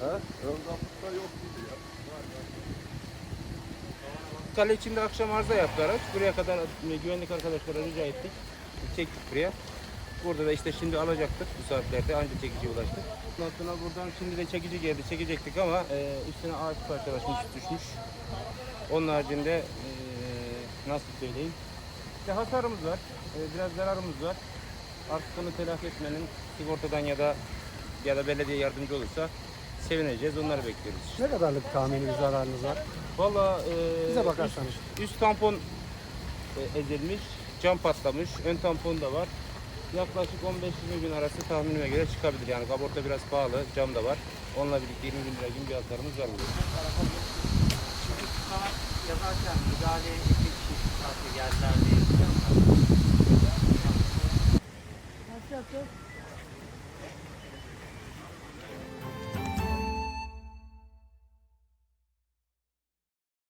Kaputta yok gibi ya. Kale içinde akşam arıza yaptı araç. Buraya kadar güvenlik arkadaşlara rica ettik. Çektik buraya. Burada da işte şimdi alacaktık bu saatlerde anca çekici ulaştık. Sonra buradan şimdi de çekici geldi. Çekecektik ama e, üstüne ağaç parçalaşmış düşmüş. Onun haricinde e, nasıl söyleyeyim? İşte hasarımız var. e, biraz zararımız var. Artık bunu telafi etmenin sigortadan ya da ya da belediye yardımcı olursa sevineceğiz. Onları bekliyoruz. işte. Ne kadarlık tahmini bir zararınız var? Valla e, Bize bakarsanız. Üst, üst tampon e, ezilmiş, cam patlamış, ön tampon da var. Yaklaşık 15-20 bin arası tahminime göre çıkabilir. Yani kaporta biraz pahalı, cam da var. Onunla birlikte 20 bin lira gibi bir hasarımız var. burada. Sana yazarken müdahale etmek için karşı geldiler diye. Nasıl yapacağız?